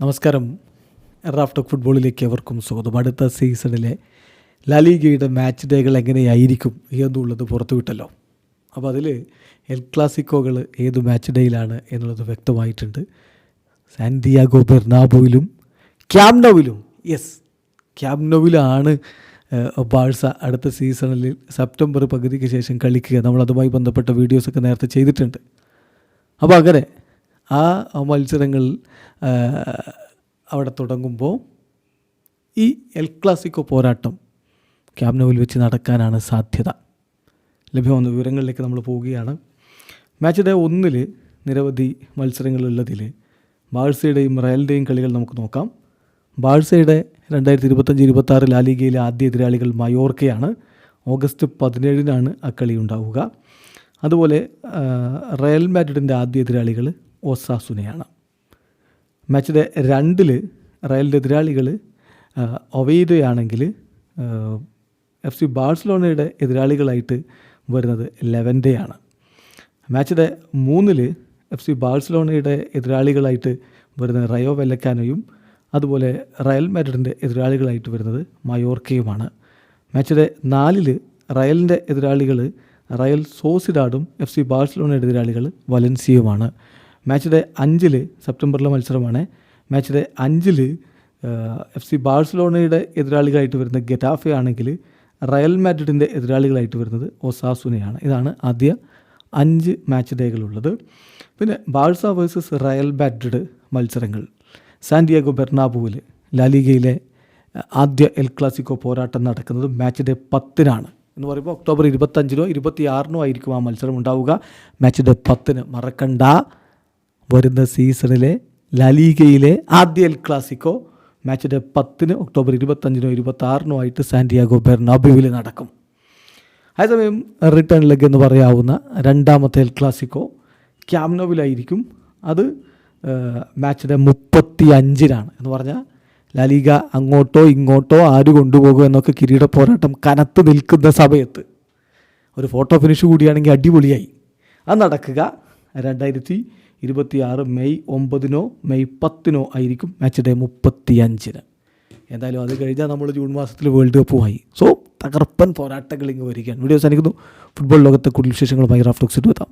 നമസ്കാരം. റാഫ്റ്റോക്ക് ഫുട്ബോളിലേക്ക് എവർക്കും സ്വാഗതം. അടുത്ത സീസണിലെ ലാലിഗയുടെ മാച്ച് ഡേകൾ എങ്ങനെയായിരിക്കും എന്നുള്ളത് പുറത്തുവിട്ടല്ലോ. അപ്പോൾ അതിൽ എൽ ക്ലാസിക്കോകൾ ഏത് മാച്ച് ഡേയിലാണ് എന്നുള്ളത് വ്യക്തമായിട്ടുണ്ട്. സാൻഡിയാഗോ ബെർണാബോയിലും ക്യാംനോവിലും. യെസ് ക്യാംനോവിലാണ് ബാഴ്സ അടുത്ത സീസണിൽ സെപ്റ്റംബർ പകുതിക്ക് ശേഷം കളിക്കുക. നമ്മളതുമായി ബന്ധപ്പെട്ട വീഡിയോസൊക്കെ നേരത്തെ ചെയ്തിട്ടുണ്ട്. അപ്പോൾ അങ്ങനെ ആ മത്സരങ്ങൾ അവിടെ തുടങ്ങുമ്പോൾ ഈ എൽ ക്ലാസിക്കോ പോരാട്ടം ക്യാബ്നവിൽ വെച്ച് നടക്കാനാണ് സാധ്യത. ലഭ്യമാകുന്ന വിവരങ്ങളിലേക്ക് നമ്മൾ പോവുകയാണ്. മാച്ച് ഡേ ഒന്നിൽ നിരവധി മത്സരങ്ങളുള്ളതിൽ ബാഴ്സയുടെയും റയലിന്റെയും കളികൾ നമുക്ക് നോക്കാം. ബാഴ്സയുടെ രണ്ടായിരത്തി ഇരുപത്തഞ്ച് ഇരുപത്തി ആറ് ലാലിഗയിലെ ആദ്യ എതിരാളികൾ മയോർക്കയാണ്. ഓഗസ്റ്റ് പതിനേഴിനാണ് ആ കളി ഉണ്ടാവുക. അതുപോലെ റയൽ മാഡ്രിഡിന്റെ ആദ്യ എതിരാളികൾ ഒസാസുനയാണ് മാച്ചിന്റെ രണ്ടിൽ റയലിന്റെ എതിരാളികൾ ഒവൈദയാണെങ്കിൽ എഫ് സി ബാഴ്സലോണയുടെ എതിരാളികളായിട്ട് വരുന്നത് ലെവന്റെയാണ് മാച്ചിന്റെ മൂന്നിൽ എഫ് സി ബാഴ്സലോണയുടെ എതിരാളികളായിട്ട് വരുന്നത് റയോ വെല്ലക്കാനോയും അതുപോലെ റയൽ മാഡ്രിഡിന്റെ എതിരാളികളായിട്ട് വരുന്നത് മയോർക്കയുമാണ്. മാച്ചിന്റെ നാലിൽ റയലിന്റെ എതിരാളികൾ റയൽ സോസിഡാഡും എഫ് സി ബാഴ്സലോണയുടെ എതിരാളികൾ വലൻസിയുമാണ് മാച്ചിന്റെ അഞ്ചിൽ സെപ്റ്റംബറിലെ മത്സരമാണ്. മാച്ച് ഡേ അഞ്ചിൽ എഫ് സി ബാഴ്സലോണയുടെ എതിരാളികളായിട്ട് വരുന്ന ഗെറ്റാഫെ ആണെങ്കിൽ റയൽ മാഡ്രിഡിന്റെ എതിരാളികളായിട്ട് വരുന്നത് ഒസാസുനയാണ്. ഇതാണ് ആദ്യ അഞ്ച് മാച്ച് ഡേകളുള്ളത് പിന്നെ ബാഴ്സ വേഴ്സസ് റയൽ മാഡ്രിഡ് മത്സരങ്ങൾ. സാന്റിയാഗോ ബെർണാബുവിൽ ലാലിഗയിലെ ആദ്യ എൽ ക്ലാസിക്കോ പോരാട്ടം നടക്കുന്നത് മാച്ച് ഡേ പത്തിനാണ്. എന്ന് പറയുമ്പോൾ ഒക്ടോബർ ഇരുപത്തഞ്ചിനോ ഇരുപത്തിയാറിനോ ആയിരിക്കും ആ മത്സരം ഉണ്ടാവുക. മാച്ച് ഡേ പത്തിന് മറക്കണ്ട. വരുന്ന സീസണിലെ ലാലീഗയിലെ ആദ്യ എൽ ക്ലാസിക്കോ മാച്ചിന്റെ പത്തിന് ഒക്ടോബർ ഇരുപത്തഞ്ചിനോ ഇരുപത്തി ആറിനോ ആയിട്ട് സാന്റിയാഗോ ബെർണാബ്യൂവിൽ നടക്കും. അതേസമയം റിട്ടേൺ ലെഗ് എന്ന് പറയാവുന്ന രണ്ടാമത്തെ എൽ ക്ലാസിക്കോ ക്യാമ്നോവിലായിരിക്കും അത് മാച്ചിന്റെ മുപ്പത്തി അഞ്ചിനാണ് എന്ന് പറഞ്ഞാൽ ലാലിഗ അങ്ങോട്ടോ ഇങ്ങോട്ടോ ആര് കൊണ്ടുപോകും എന്നൊക്കെ കിരീട പോരാട്ടം കനത്ത് നിൽക്കുന്ന സമയത്ത്. ഒരു ഫോട്ടോ ഫിനിഷ് കൂടിയാണെങ്കിൽ അടിപൊളിയായി. അത് നടക്കുക. രണ്ടായിരത്തി ഇരുപത്തി ആറ് മെയ് ഒമ്പതിനോ മെയ് പത്തിനോ ആയിരിക്കും മാച്ച് ഡേ മുപ്പത്തി അഞ്ചിന് എന്തായാലും അത് കഴിഞ്ഞാൽ നമ്മൾ ജൂൺ മാസത്തിൽ വേൾഡ് കപ്പുമായി സോ തകർപ്പൻ പോരാട്ടങ്ങൾ ഇങ്ങ് വരികയാണ്. വീഡിയോ സാധിക്കുന്നു ഫുട്ബോൾ ലോകത്തെ കൂടുതൽ വിശേഷങ്ങളുമായി റാഫ്റ്റോക്സിട്ട് എത്താം.